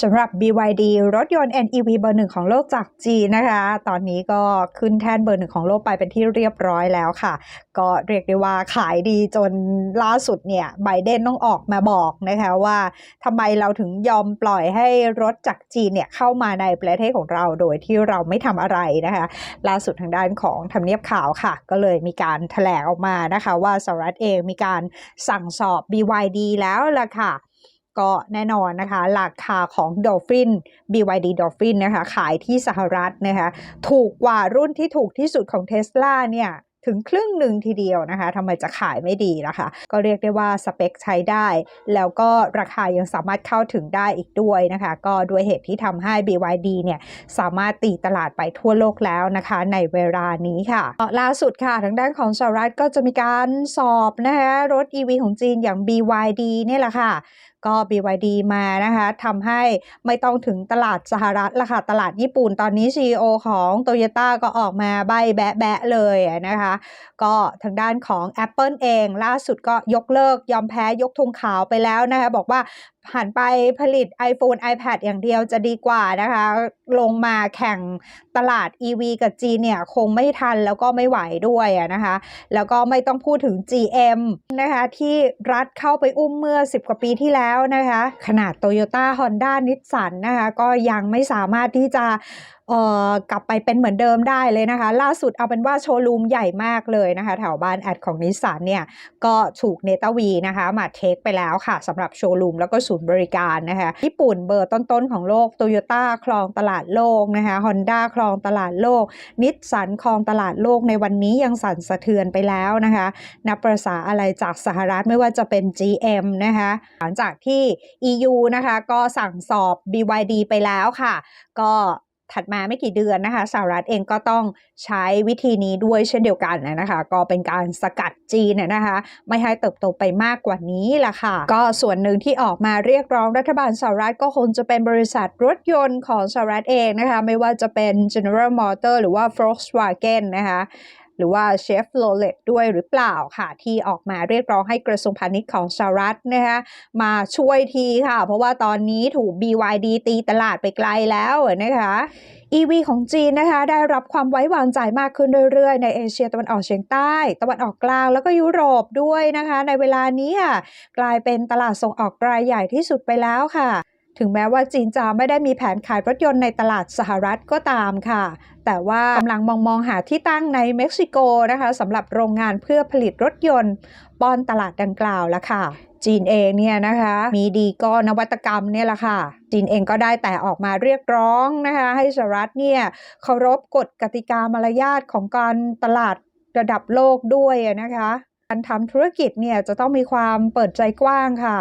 สำหรับ BYD รถยนต์ NEV เบอร์หนึ่งของโลกจากจีนนะคะ ตอนนี้ก็ขึ้นแท่นเบอร์หนึ่งของโลกไปเป็นที่เรียบร้อยแล้วค่ะ ก็เรียกได้ว่าขายดีจนล่าสุดเนี่ยไบเดนต้องออกมาบอกนะคะว่าทำไมเราถึงยอมปล่อยให้รถจากจีนเนี่ยเข้ามาในประเทศของเราโดยที่เราไม่ทำอะไรนะคะ ล่าสุดทางด้านของทำเนียบข่าวค่ะ ก็เลยมีการแถลงออกมานะคะ ว่าสหรัฐเองมีการสั่งสอบ BYD แล้วล่ะค่ะ ก็แน่นอนนะคะราคาของ Dolphin BYD Dolphin นะคะขายที่สหรัฐนะคะถูกกว่ารุ่นที่ถูกที่สุดของ Tesla เนี่ยถึงครึ่งหนึ่งทีเดียวนะคะทำไมจะขายไม่ดีล่ะคะ ก็เรียกได้ว่าสเปคใช้ได้ แล้วก็ราคายังสามารถเข้าถึงได้อีกด้วยนะคะ ก็ด้วยเหตุที่ทำให้ BYD เนี่ยสามารถตีตลาดไปทั่วโลกแล้วนะคะ ในเวลานี้ค่ะ ล่าสุดค่ะ ทางด้านของสหรัฐก็จะมีการสอบนะคะรถ EV ของจีนอย่าง BYD เนี่ยแหละค่ะก็ BYD มานะคะทำให้ไม่ต้องถึงตลาดสหรัฐละค่ะตลาดญี่ปุ่นตอนนี้ CEO ของ Toyota ก็ออกมาใบแบะๆเลยนะคะ ก็ทางด้านของ Apple เอง ล่าสุดก็ยกเลิกยอมแพ้ยกธงขาวไปแล้วนะคะ บอกว่า หันไปผลิต iPhone iPad อย่างเดียวจะดีกว่านะคะ ลงมาแข่งตลาด EV กับจีนเนี่ยคงไม่ทันแล้วก็ไม่ไหวด้วยนะคะ แล้วก็ไม่ต้องพูดถึง GM นะคะที่รัฐเข้าไปอุ้มเมื่อ 10 กว่าปีที่แล้วนะคะ ขนาด Toyota Honda Nissan นะคะก็ยังไม่สามารถที่จะ เอ่อกลับไปเป็นเหมือนเดิมได้เลยนะคะ ล่าสุดเอาเป็นว่าโชว์รูมใหญ่มากเลยนะคะ แถวบ้านแอดของนิสสันเนี่ย ก็ถูกเนตาวีนะคะ มาเทคไปแล้วค่ะสำหรับโชว์รูมแล้วก็ศูนย์บริการนะคะ ญี่ปุ่นเบอร์ต้นๆของโลกโตโยต้าครองตลาดโลกนะคะฮอนด้าครองตลาดโลก นิสสันครองตลาดโลกในวันนี้ยังสั่นสะเทือนไปแล้วนะคะ นับประษาอะไรจากสหรัฐไม่ว่าจะเป็น GM นะคะหลังจากที่ EU นะคะก็สั่งสอบ BYD ไปแล้วค่ะ ก็ ถัดมาไม่กี่เดือนนะคะสหรัฐเองก็ต้องใช้วิธีนี้ด้วยเช่นเดียวกันนะคะ ก็เป็นการสกัดจีนนะคะ ไม่ให้เติบโตไปมากกว่านี้ล่ะค่ะ ก็ส่วนหนึ่งที่ออกมาเรียกร้องรัฐบาลสหรัฐก็คงจะเป็นบริษัทรถยนต์ของสหรัฐเองนะคะ ไม่ว่าจะเป็น General Motors หรือว่า Volkswagen นะคะ หรือว่าเชฟโรเลตด้วยหรือเปล่าค่ะที่ออกมาเรียกร้องให้กระทรวงพาณิชย์ของสหรัฐนะคะมาช่วยทีค่ะ เพราะว่าตอนนี้ถูก BYD ตีตลาดไปไกลแล้วนะคะ EV ของจีนนะคะได้รับความไว้วางใจมากขึ้นเรื่อยๆ ในเอเชียตะวันออกเฉียงใต้ ตะวันออกกลางแล้วก็ยุโรปด้วยนะคะ ในเวลานี้ค่ะกลายเป็นตลาดส่งออกรายใหญ่ที่สุดไปแล้วค่ะ ถึงแม้ว่าจีนจะไม่ได้มีแผนขายรถยนต์ในตลาดสหรัฐก็ตามค่ะ แต่ว่ากำลังมองมองหาที่ตั้งในเม็กซิโกนะคะสำหรับโรงงานเพื่อผลิตรถยนต์ป้อนตลาดดังกล่าวแล้วค่ะจีนเองเนี่ยนะคะมีดีก็นวัตกรรมเนี่ยแหละค่ะ จีนเองก็ได้แต่ออกมาเรียกร้องนะคะให้สหรัฐเนี่ยเคารพกฎกติกามารยาทของการตลาดระดับโลกด้วยนะคะ การทำธุรกิจเนี่ยจะต้องมีความเปิดใจกว้างค่ะ